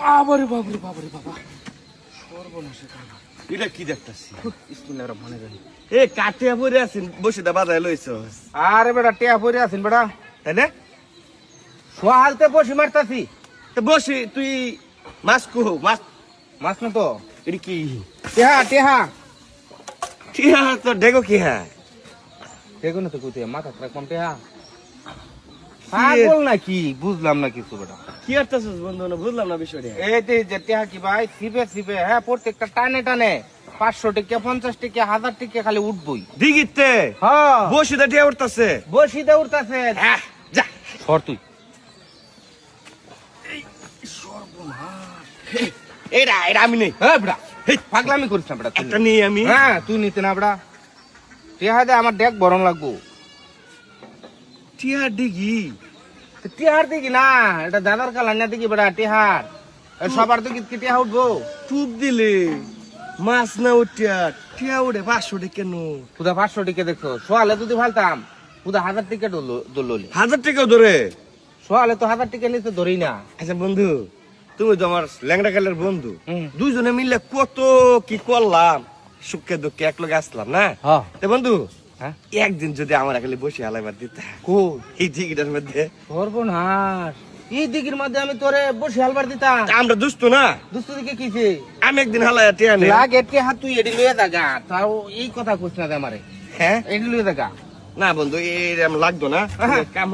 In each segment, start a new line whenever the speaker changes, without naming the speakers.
বাবারে বাবারে বাবারে বাবা। সর্বনাশে কানা
এটা কি দেখতাছি?
বিসমিল্লাহির রহমানির রহিম।
এ কাটিয়া পরে আছেন বসে দা বাজায় লইছস
আরে বেটা টিয়া পরে আছেন বেটা।
তাই না?
সোহালতে বসি মারতাছি।
তো বসে তুই মাছ কুহ মাছ
মাছ না তো?
এটা কি?
টেহা টেহা
কি তো ডেগো কি হ্যাঁ?
দেখো না তো কোথায় মাথা কোন টেহা পাগল নাকি? বুঝলাম না কিছু বেটা।
কি বন্ধু? না বুঝলাম না বিষয়টা।
এই যে কি ভাই? সিবে সিবে হ্যাঁ প্রত্যেকটা টানে টানে। পাঁচশো টিকা পঞ্চাশ টিকা হাজার টিকা খালি উঠবই।
দিগিতে
হ্যাঁ।
বসে দা টিয়া উঠতাছে?
বসি দে উঠতাছে।
হ্যাঁ যা।
সর তুই।
এটা এটা আমি নেই।
হ্যাঁ বেটা। পাগলামি করিস না বেটা তুই।
নিয়ে আমি।
হ্যাঁ। তুই নিতে না বেটা। টেহা দে আমার ডেক বরং লাগবো।
টিয়া ডিগি
টেহার দেখি না এটা দাদার কালার না দেখি বেটা টেহার সবার তো কি টেহা উঠবো?
টুপ দিলে মাছ না উঠিয়া টিয়া উঠে পাঁচশো টাকা কেন
পুদা পাঁচশো টিকে দেখছ? সোয়ালে যদি ফালতাম পুদা হাজার টিকে দোলি
হাজার টাকাও ধরে?
সোয়ালে তো হাজার টিকে নিতে ধরি না।
আচ্ছা বন্ধু তুমি তো আমার ল্যাংড়া কালের বন্ধু। দুইজনে মিলে কত কি করলাম? সুখে দুঃখে এক লোক আসলাম না?
হ্যাঁ।
বন্ধু একদিন যদি আমার খালি বসে হালাইবার দিতে এই টিকিটের মধ্যে।
সর্বনাশ। এই দিকের মধ্যে আমি তোরে বসে হালবার দিতাম।
আমরা দুস্থ না?
দুস্তু দিকে কিছে
আমি একদিন টিয়া
লাগে টেহা তুই লয়ে দাগা তাও এই কথা কইস না আমারে।
হ্যাঁ?
লয়ে দাগা
না বন্ধু লাগতো না।
হ্যাঁ।
এক কাম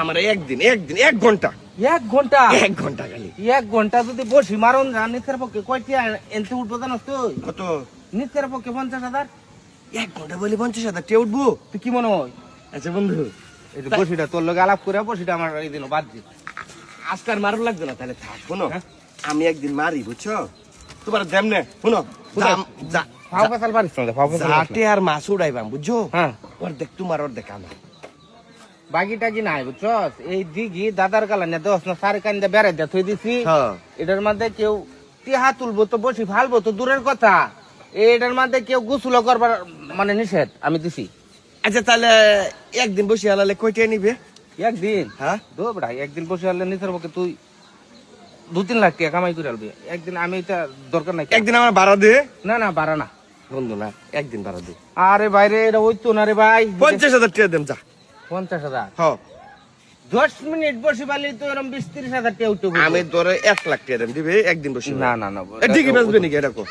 আমার একদিন একদিন এক ঘণ্টা।
এক ঘণ্টা?
এক ঘণ্টা খালি।
এক ঘণ্টা যদি বসি মারন যা নিচের পক্ষে কয়টি এনতে উঠবো জানাস তুই?
কত?
নিচের পক্ষে পঞ্চাশ হাজার।
এক ঘণ্টা বলে পঞ্চাশ হাজার টিয়া উঠবো?
তুই কি মনে হয়?
আচ্ছা বন্ধু
এই বসিটা তোর লগে আলাপ করে বসিটা আমার এই দিন বাদ দি।
আজকাল মারু লাগবে না তাহলে? থাক শোনো।
হ্যাঁ।
আমি একদিন মারি বুঝছ? তোমার দেম নে শুনো।
কোথায়?
যা- যা-
ফাও পেছাল পারিস না ফাও পেছাল পারিস
আর মাছ উড়াইবাম বুঝছ?
হ্যাঁ।
অর্ধেক তোমার অর্ধেক আমার।
বাকি টাকি নাই বুঝছস এই দিঘি দাদার কালা না দোষ না সারে কান দিয়ে বেড়াই দিয়ে থই দিছি।
হ্যাঁ।
এটার মধ্যে কেউ টিহা তুলবো তো বসি ফালবো তো দূরের কথা। এটার মধ্যে কেউ গুসুল করবার মানে নিষেধ আমি দিছি।
আচ্ছা তাহলে একদিন বসে হালালে কয়টা নিবে?
একদিন?
হ্যাঁ।
দো বেটা একদিন বসে আনলে নিচের পক্ষে তুই দু তিন লাখ টাকা কামাই করে আলবি। একদিন আমি এটা দরকার নাই।
একদিন আমার ভাড়া দে।
না না বাড়া না।
বন্ধু না একদিন ভাড়া দে।
আরে বাইরে এটা ওই তো না রে ভাই।
পঞ্চাশ হাজার টাকা দেন যা।
পঞ্চাশ হাজার?
হ্যাঁ।
দশ মিনিট বসে পারলে তো এরকম বিশ তিরিশ হাজার টাকা উঠতে
আমি ধরে এক লাখ টাকা দিবে? একদিন বসে
না না না
ঠিকই বেচবে নাকি এরকম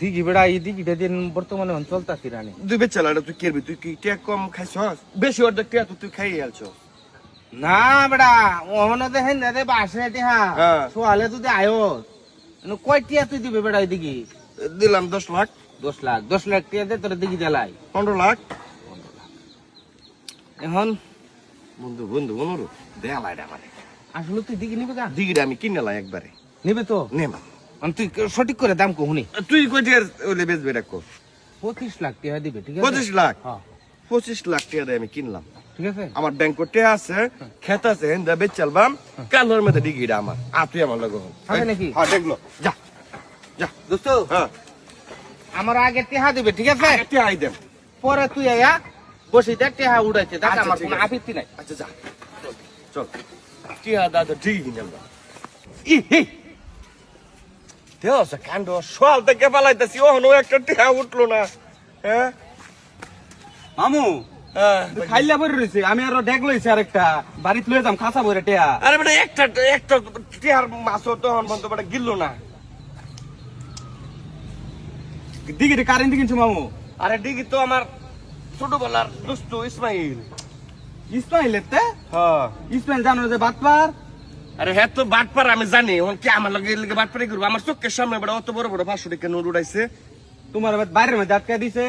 দিঘি বেড়া এই দিঘিটা দিন বর্তমানে এখন চলতাছি রানি
বেচালা তুই কেরবি তুই কি টাকা কম খাইছ বেশি অর্ধেক টাকা তো তুই খাইয়ে আলছ
না বেড়া ওখানে দেখেন না দে বাসে টিহা। সোয়ালে তুই আয়ো কয় টিয়া তুই দিবে বেড়া এই দিঘি
দিলাম দশ লাখ
দশ লাখ দশ লাখ টিয়া দে তোর দিঘি দেলাই
পনেরো লাখ
এখন
বন্ধু বন্ধু বন্ধু দেয়ালাই আমার
আসলে তুই দিঘি নিবে গা
দিগিটা আমি কিনে লাই একবারে
নিবে তো আমি তুই সঠিক করে দাম কহুনি
তুই কই ওলে বেচবে রাখো
পঁচিশ লাখ টিয়া দিবে ঠিক আছে?
পঁচিশ লাখ?
হ্যাঁ।
পঁচিশ লাখ টাকা দিয়ে আমি কিনলাম।
ঠিক আছে?
আমার ব্যাংক করতে আছে খেত আছে হেন্দা বেচ চালবাম। কালোর মধ্যে ডিগিটা আমার। আর তুই আমার লগে হল।
হবে নাকি?
হ্যাঁ দেখল। যা যা।
দোস্ত।
হ্যাঁ।
আমার আগে টিহা দিবে ঠিক আছে?
আই দেন
পরে তুই আয়া বসে দেখ টিহা উড়াইছে। দেখ
আচ্ছা,
আমার কোনো আপত্তি নাই।
আচ্ছা যা। চল, কি দাদা ঠিকই কিনে আনলাম ই হি। দেওয়া কাণ্ড সোয়াল থেকে পালাইতেছি। ওহনো একটা উঠল না। হ্যাঁ
মামু খাইলা ভরে রয়েছে আমি আরও ডেক লইছি আর একটা বাড়িতে লয়ে যাম খাসা ভরে টেয়া।
আরে বেটা একটা একটা মাছও তখন বন্ধ বেটা গিললো না।
দিকে কারেন্ট কিনছো মামু?
আরে ডিগি তো আমার ছোটবেলার দুস্তু ইসমাইল।
ইসমাইল এতে
হ্যাঁ।
ইসমাইল জানো যে বাতপার
আরে হ্যাঁ তো বাটপার আমি জানি। ওন কি আমার লগে লগে বাটপারি করব? আমার চোখের সামনে বেটা অত বড় বড় পাঁচশো টাকা নোট উড়াইছে।
তোমার বাইরের মধ্যে আটকা দিছে?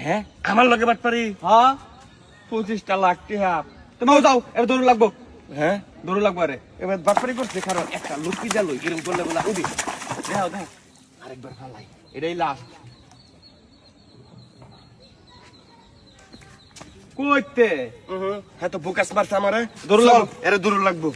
হ্যাঁ আমার লগে বাটপারি
হ্যাঁ?
পঁচিশটা লাখ টিহা।
তো মামু যাও এবার দৌড় লাগবো।
হ্যাঁ?
দৌড় লাগবো আরে।
এবার বাটপারি করছে কারণ একটা লুকি দিল এরকম করলে বলা উদি দেখাও দেখ আরেকবার ফালাই। এটাই লাস্ট
কইতে?
হ্যাঁ তো বুকাস মারছে আমারে।
দৌড় লাগবো।
এরে দূর লাগবো।